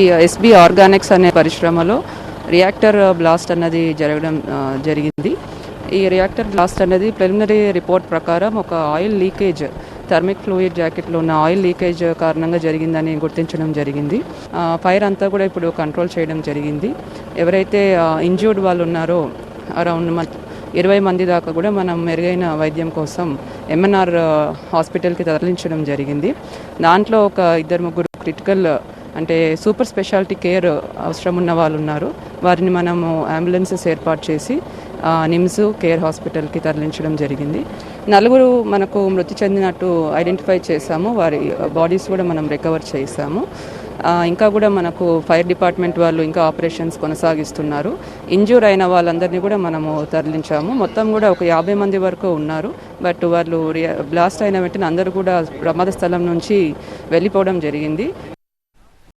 ఈ SB Organics అనే పరిశ్రమలో రియాక్టర్ బ్లాస్ట్ అన్నది జరగడం జరిగింది. ఈ రియాక్టర్ బ్లాస్ట్ అనేది ప్రిలిమినరీ రిపోర్ట్ ప్రకారం ఒక ఆయిల్ లీకేజ్ థర్మిక్ ఫ్లూయిడ్ జాకెట్లో ఉన్న ఆయిల్ లీకేజ్ కారణంగా జరిగిందని గుర్తించడం జరిగింది. ఫైర్ అంతా కూడా ఇప్పుడు కంట్రోల్ చేయడం జరిగింది. ఎవరైతే ఇంజ్యూర్డ్ వాళ్ళు ఉన్నారో అరౌండ్ మన ఇరవై మంది దాకా కూడా మనం మెరుగైన వైద్యం కోసం ఎంఎన్ఆర్ హాస్పిటల్కి తరలించడం జరిగింది. దాంట్లో ఒక ఇద్దరు ముగ్గురు క్రిటికల్ అంటే సూపర్ స్పెషాలిటీ కేర్ అవసరం ఉన్న వాళ్ళు ఉన్నారు. వారిని మనము అంబులెన్సెస్ ఏర్పాటు చేసి నిమ్స్ కేర్ హాస్పిటల్కి తరలించడం జరిగింది. నలుగురు మనకు మృతి చెందినట్టు ఐడెంటిఫై చేశాము. వారి బాడీస్ కూడా మనం రికవర్ చేశాము. ఇంకా కూడా మనకు ఫైర్ డిపార్ట్మెంట్ వాళ్ళు ఇంకా ఆపరేషన్స్ కొనసాగిస్తున్నారు. ఇంజూర్ అయిన వాళ్ళందరినీ కూడా మనము తరలించాము. మొత్తం కూడా ఒక యాభై మంది వరకు ఉన్నారు. బట్ వాళ్ళు బ్లాస్ట్ అయిన వెంటనే అందరూ కూడా ప్రమాద స్థలం నుంచి వెళ్ళిపోవడం జరిగింది.